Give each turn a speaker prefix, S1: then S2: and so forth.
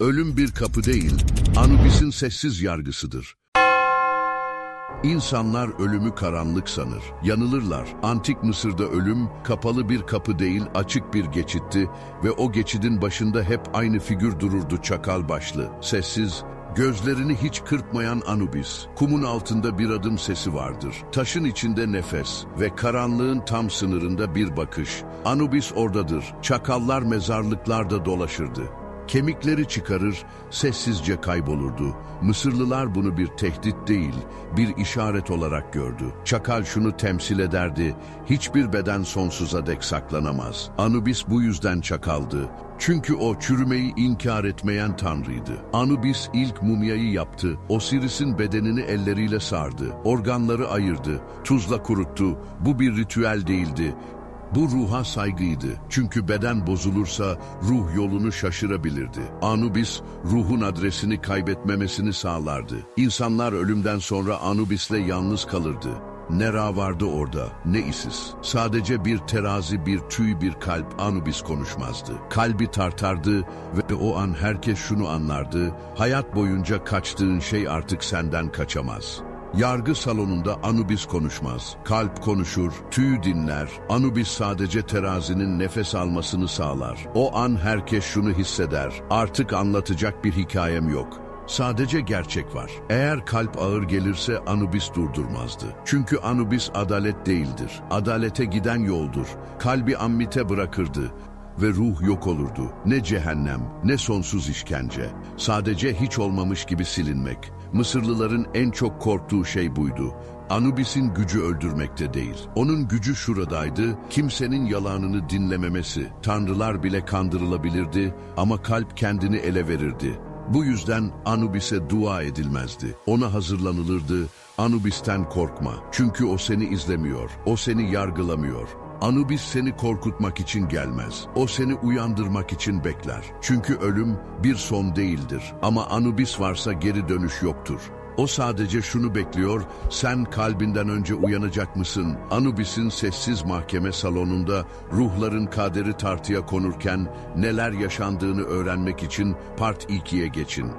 S1: Ölüm bir kapı değil, Anubis'in sessiz yargısıdır. İnsanlar ölümü karanlık sanır. Yanılırlar. Antik Mısır'da ölüm kapalı bir kapı değil açık bir geçitti ve o geçidin başında hep aynı figür dururdu çakal başlı. Sessiz, gözlerini hiç kırpmayan Anubis. Kumun altında bir adım sesi vardır. Taşın içinde nefes ve karanlığın tam sınırında bir bakış. Anubis oradadır. Çakallar mezarlıklarda dolaşırdı. Kemikleri çıkarır, sessizce kaybolurdu. Mısırlılar bunu bir tehdit değil, bir işaret olarak gördü. Çakal şunu temsil ederdi, hiçbir beden sonsuza dek saklanamaz. Anubis bu yüzden çakaldı. Çünkü o çürümeyi inkar etmeyen tanrıydı. Anubis ilk mumyayı yaptı, Osiris'in bedenini elleriyle sardı, organları ayırdı, tuzla kuruttu. Bu bir ritüel değildi, bu ruha saygıydı. Çünkü beden bozulursa ruh yolunu şaşırabilirdi. Anubis ruhun adresini kaybetmemesini sağlardı. İnsanlar ölümden sonra Anubis'le yalnız kalırdı. Ne Ra vardı orada, ne Isis. Sadece bir terazi, bir tüy, bir kalp Anubis konuşmazdı. Kalbi tartardı ve o an herkes şunu anlardı. Hayat boyunca kaçtığın şey artık senden kaçamaz. Yargı salonunda Anubis konuşmaz. Kalp konuşur, tüy dinler. Anubis sadece terazinin nefes almasını sağlar. O an herkes şunu hisseder. Artık anlatacak bir hikayem yok. Sadece gerçek var. Eğer kalp ağır gelirse Anubis durdurmazdı. Çünkü Anubis adalet değildir. Adalete giden yoldur. Kalbi ammite bırakırdı ve ruh yok olurdu. Ne cehennem, ne sonsuz işkence. Sadece hiç olmamış gibi silinmek. Mısırlıların en çok korktuğu şey buydu. Anubis'in gücü öldürmekte değil. Onun gücü şuradaydı, kimsenin yalanını dinlememesi. Tanrılar bile kandırılabilirdi ama kalp kendini ele verirdi. Bu yüzden Anubis'e dua edilmezdi. Ona hazırlanılırdı, Anubis'ten korkma. Çünkü o seni izlemiyor, o seni yargılamıyor. Anubis seni korkutmak için gelmez. O seni uyandırmak için bekler. Çünkü ölüm bir son değildir. Ama Anubis varsa geri dönüş yoktur. O sadece şunu bekliyor, sen kalbinden önce uyanacak mısın? Anubis'in sessiz mahkeme salonunda ruhların kaderi tartıya konurken neler yaşandığını öğrenmek için part 2'ye geçin.